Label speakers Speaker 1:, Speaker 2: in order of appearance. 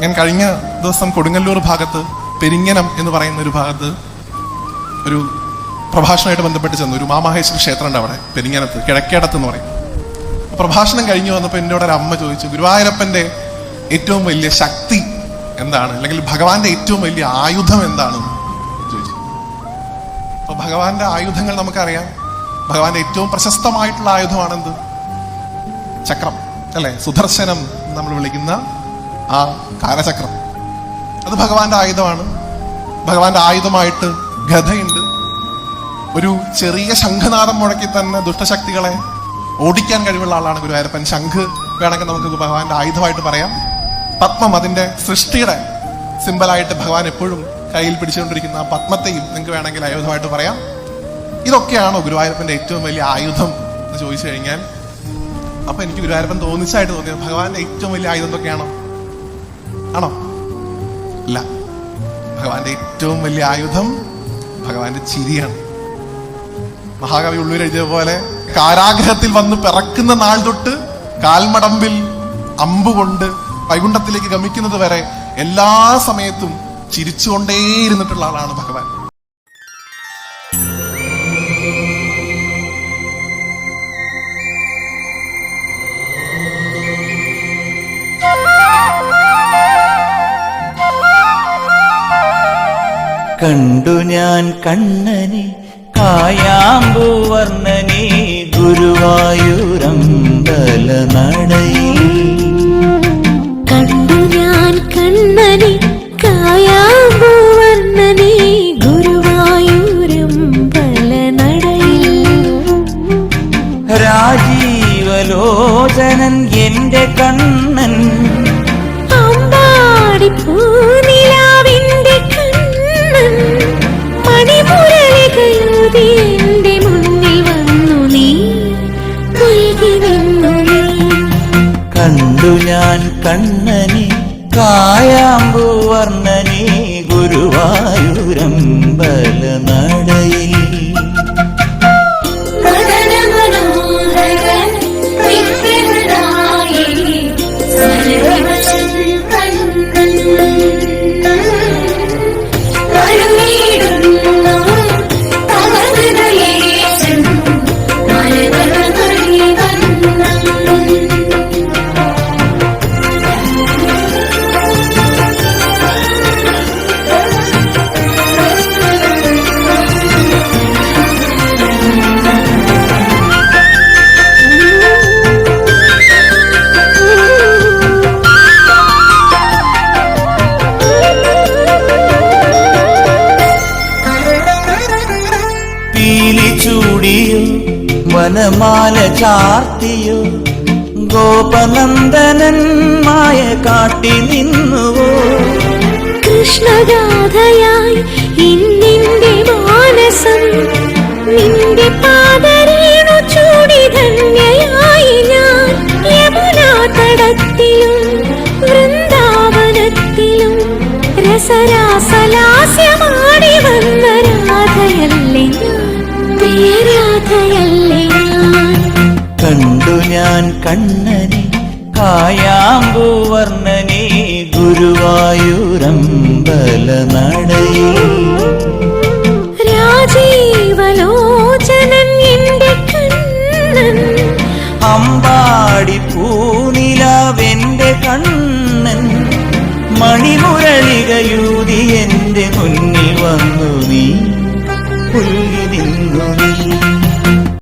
Speaker 1: ഞാൻ കഴിഞ്ഞ ദിവസം കൊടുങ്ങല്ലൂർ ഭാഗത്ത് പെരിങ്ങനം എന്ന് പറയുന്ന ഒരു ഭാഗത്ത് ഒരു പ്രഭാഷണമായിട്ട് ബന്ധപ്പെട്ട് ചെന്നു. ഒരു മാമാഹേശ്വര ക്ഷേത്രം ഉണ്ട് അവിടെ പെരിങ്ങനത്ത് കിഴക്കേടത്ത് എന്ന് പറയും. പ്രഭാഷണം കഴിഞ്ഞു വന്നപ്പോൾ എന്നോട് ഒരു അമ്മ ചോദിച്ചു ഗുരുവായൂരപ്പന്റെ ഏറ്റവും വലിയ ശക്തി എന്താണ്? അല്ലെങ്കിൽ ഭഗവാന്റെ ഏറ്റവും വലിയ ആയുധം എന്താണ്? ചോദിച്ചു. അപ്പൊ ഭഗവാന്റെ ആയുധങ്ങൾ നമുക്കറിയാം. ഭഗവാന്റെ ഏറ്റവും പ്രശസ്തമായിട്ടുള്ള ആയുധമാണെന്ത്? ചക്രം അല്ലെ? സുദർശനം നമ്മൾ വിളിക്കുന്ന ആ കാലചക്രം. അത് ഭഗവാന്റെ ആയുധമാണ്. ഭഗവാന്റെ ആയുധമായിട്ട് ഗതയുണ്ട് ഒരു ചെറിയ ശംഖനാദം മുഴക്കി തന്നെ ദുഷ്ടശക്തികളെ ഓടിക്കാൻ കഴിവുള്ള ആളാണ് ഗുരുവായൂരപ്പൻ. ശംഖ് വേണമെങ്കിൽ നമുക്ക് ഭഗവാന്റെ ആയുധമായിട്ട് പറയാം. പത്മം അതിന്റെ സൃഷ്ടിയുടെ സിമ്പലായിട്ട് ഭഗവാൻ എപ്പോഴും കയ്യിൽ പിടിച്ചുകൊണ്ടിരിക്കുന്ന ആ പത്മത്തെയും നിങ്ങൾക്ക് വേണമെങ്കിൽ ആയുധമായിട്ട് പറയാം. ഇതൊക്കെയാണോ ഗുരുവായൂരപ്പന്റെ ഏറ്റവും വലിയ ആയുധം എന്ന് ചോദിച്ചു കഴിഞ്ഞാൽ. അപ്പൊ എനിക്ക് ഗുരുവായൂരപ്പൻ തോന്നിച്ചായിട്ട് തോന്നിയത് ഭഗവാന്റെ ഏറ്റവും വലിയ ആയുധം എന്തൊക്കെയാണോ? ആണോ? അല്ല ഭഗവാന്റെ ഏറ്റവും വലിയ ആയുധം ഭഗവാന്റെ ചിരിയാണ്. മഹാകവി ഉള്ളൂർ എഴുതിയ പോലെ കാരാഗ്രഹത്തിൽ വന്ന് പിറക്കുന്ന നാൾ തൊട്ട് കാൽമടമ്പിൽ അമ്പുകൊണ്ട് വൈകുണ്ഠത്തിലേക്ക് ഗമിക്കുന്നത് വരെ എല്ലാ സമയത്തും ചിരിച്ചുകൊണ്ടേയിരുന്നിട്ടുള്ള ആളാണ് ഭഗവാൻ.
Speaker 2: കണ്ടു ഞാൻ കണ്ണനെ കായാമ്പൂവർണനെ ഗുരുവായൂരമ്പല നടയിൽ.
Speaker 3: കണ്ടു ഞാൻ കണ്ണനെ കായാമ്പൂവർണനെ ഗുരുവായൂരമ്പല നടയിൽ.
Speaker 2: രാജീവലോചനൻ എന്റെ കണ്ണൻ കണ്ടു ഞാൻ കണ്ണനെ കായാമ്പൂവർണനെ ഗുരുവായൂരമ്പല ചൂടിയോ വനമാല ചാർത്തിയോ ഗോപനന്ദനൻ മായ കാട്ടി നിന്നുവോ?
Speaker 3: കൃഷ്ണഗാഥയായി ഇന്നിന്റെ മാനസം നിന്റെ പാദരേണു ചൂടി ധന്യയായി ഞാൻ വൃന്ദാവനത്തിലും രസരാസലാസ്യമാടി ഞാൻ
Speaker 2: കണ്ണനെ കായാമ്പൂവർണനെ ഗുരുവായൂരമ്പല നടയിൽ
Speaker 3: രാജീവലോചനൻ എന്റെ കണ്ണൻ.
Speaker 2: അമ്പാടി പൂനിലാവെന്റെ കണ്ണൻ. മണിമുരളികയൂതി എന്റെ മുന്നിൽ വന്നു നീ. പുല്ലി നിന്നു നീ